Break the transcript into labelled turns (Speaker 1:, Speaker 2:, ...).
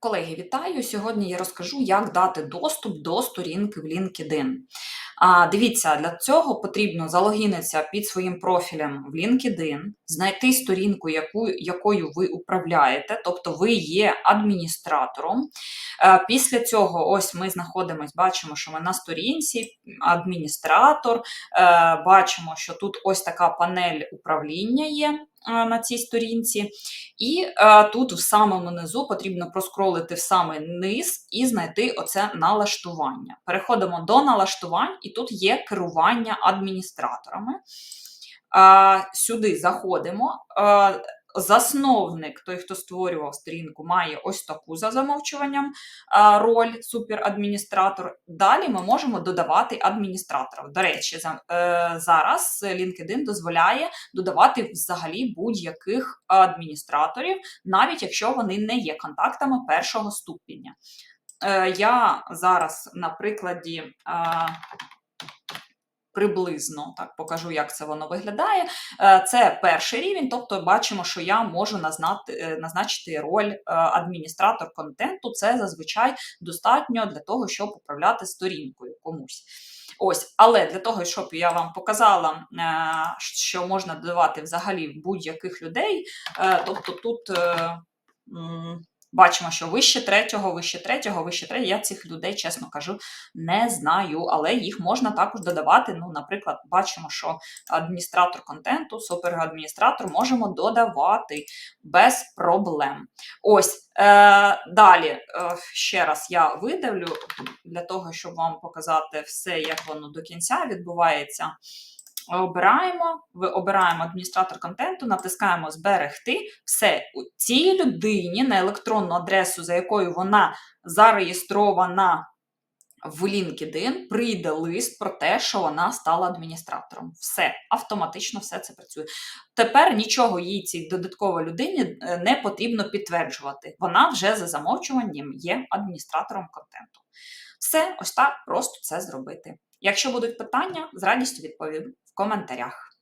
Speaker 1: Колеги, вітаю! Сьогодні я розкажу, як дати доступ до сторінки в LinkedIn. А, Дивіться, для цього потрібно залогінитися під своїм профілем в LinkedIn, знайти сторінку, яку, якою ви управляєте, тобто ви є адміністратором. Е, Після цього, ось ми знаходимося, бачимо, що ми на сторінці, адміністратор, Е, бачимо, що тут ось така панель управління є на цій сторінці. І е, тут в самому низу потрібно проскролити в самий низ і знайти оце налаштування. Переходимо до налаштувань, і тут є керування адміністраторами. Е, сюди заходимо. Засновник, той, хто створював сторінку, має ось таку за замовчуванням роль суперадміністратор. Далі ми можемо додавати адміністраторів. До речі, е, зараз LinkedIn дозволяє додавати взагалі будь-яких адміністраторів, навіть якщо вони не є контактами першого ступеня. Е, я зараз на прикладі. Приблизно так покажу, як це воно виглядає. Е, Це перший рівень, тобто бачимо, що я можу назнати, е, назначити роль е, адміністратор контенту. Це зазвичай достатньо для того, щоб управляти сторінкою комусь. Ось, але для того, щоб я вам показала, що можна додавати взагалі будь-яких людей, тобто тут. Бачимо, що вище третього, вище третього, вище третього. Я цих людей, чесно кажу, не знаю, але їх можна також додавати. Ну, наприклад, бачимо, що адміністратор контенту, суперадміністратор можемо додавати без проблем. Ось е, далі е, ще раз я видавлю для того, щоб вам показати все, як воно до кінця відбувається. Обираємо, ви обираємо адміністратор контенту, натискаємо Зберегти. Все, у цій людині на електронну адресу, за якою вона зареєстрована в LinkedIn, прийде лист про те, що вона стала адміністратором. Все, автоматично все це працює. Тепер нічого їй цій додатковій людині е, не потрібно підтверджувати. Вона вже за замовчуванням є адміністратором контенту. Все, ось так просто це зробити. Якщо будуть питання, з радістю відповім в коментарях.